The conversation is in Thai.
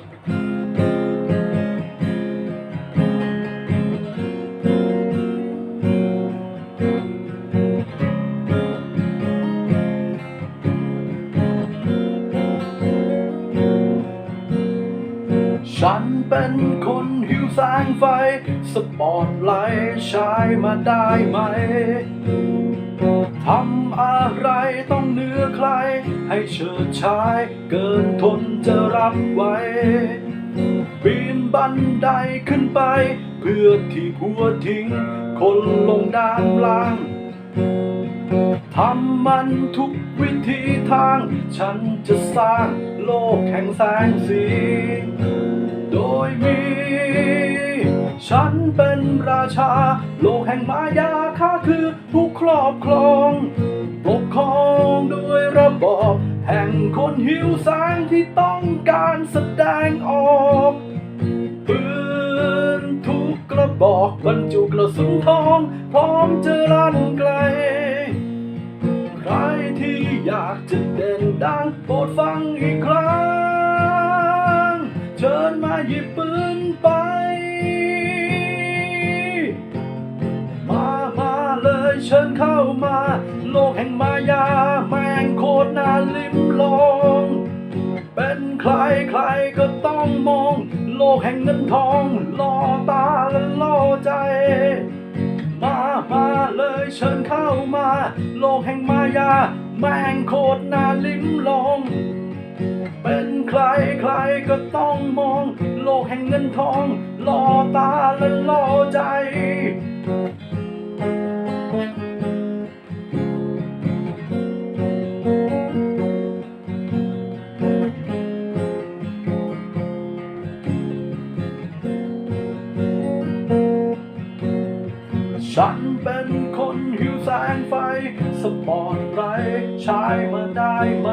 ฉันเป็นคนหิวแสงไฟ สปอตไลท์ใช้มาได้ไหม ทำอะไรต้องเหนือใคร ให้เฉิดฉายเกินทนจะรับไว้ปีนบันไดขึ้นไป เพื่อที่หัวทิ้ง คนลงด้านล่างทำมันทุกวิธีทาง ฉันจะสร้างโลกแห่งแสงสี โดยมี ฉันเป็นราชา โลกแห่งมายาข้าคือผู้ครอบครองปกครองด้วยระบอบแห่งคนหิวแสงที่ต้องการแสดงออกปืนทุกกระบอกบรรจุกระสุนทอง พร้อมจะลั่นไกล ใครที่อยากจะเด่นดังโปรดฟังอีกครั้ง เชิญมาหยิบปืนไป เชิญเข้ามา โลกแห่งมายาแมงโคตรน่าลิ้มลอง เป็นใครใครก็ต้องมอง โลกแห่งเงินทองล่อตาและล่อใจ มามาเลยเชิญเข้ามา โลกแห่งมายาแมงโคตรน่าลิ้มลอง เป็นใครใครก็ต้องมอง โลกแห่งเงินทองล่อตาและล่อใจ ฉันเป็นคนหิวแสงไฟ สปอร์ตไรใช้มาได้ไหม